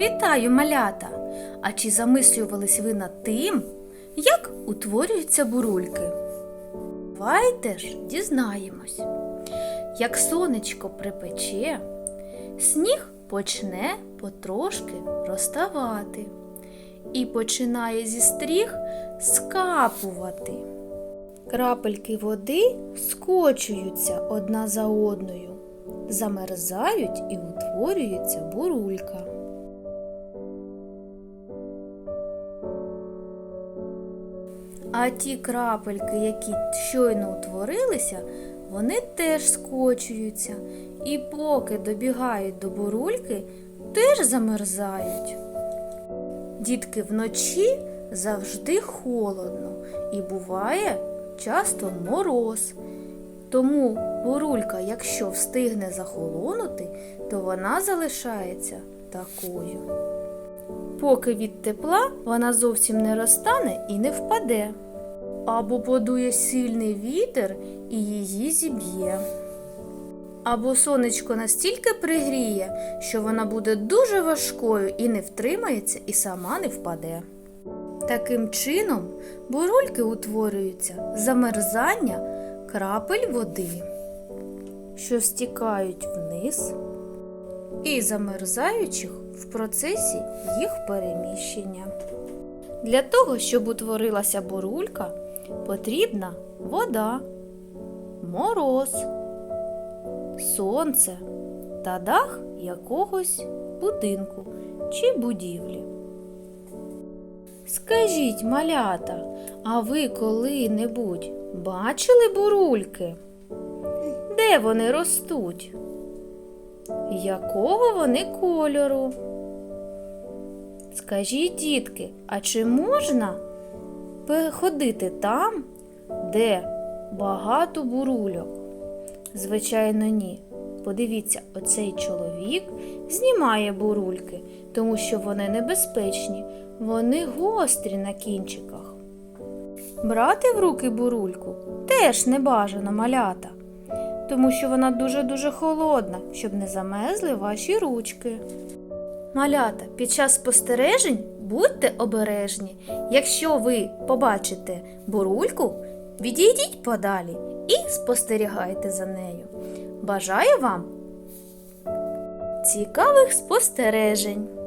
Вітаю, малята! А чи замислювались ви над тим, як утворюються бурульки? Давайте ж дізнаємось. Як сонечко припече, сніг почне потрошки розставати і починає зі стріх скапувати. Крапельки води скочуються одна за одною, замерзають і утворюється бурулька. А ті крапельки, які щойно утворилися, вони теж скочуються і поки добігають до бурульки, теж замерзають. Дітки вночі завжди холодно і буває часто мороз. Тому бурулька, якщо встигне захолонути, то вона залишається такою. Поки від тепла вона зовсім не розтане і не впаде. Або подує сильний вітер і її зіб'є. Або сонечко настільки пригріє, що вона буде дуже важкою і не втримається, і сама не впаде. Таким чином, бурульки утворюються замерзання крапель води, що стікають вниз, і замерзаючих в процесі їх переміщення. Для того, щоб утворилася бурулька, потрібна вода, мороз, сонце та дах якогось будинку чи будівлі. Скажіть, малята, а ви коли-небудь бачили бурульки? Де вони ростуть? Якого вони кольору? Скажіть, дітки, а чи можна ходити там, де багато бурульок? Звичайно, ні. Подивіться, оцей чоловік знімає бурульки, тому що вони небезпечні, вони гострі на кінчиках. Брати в руки бурульку теж не бажано малята, тому що вона дуже-дуже холодна, щоб не замерзли ваші ручки. Малята, під час спостережень будьте обережні. Якщо ви побачите бурульку, відійдіть подалі і спостерігайте за нею. Бажаю вам цікавих спостережень!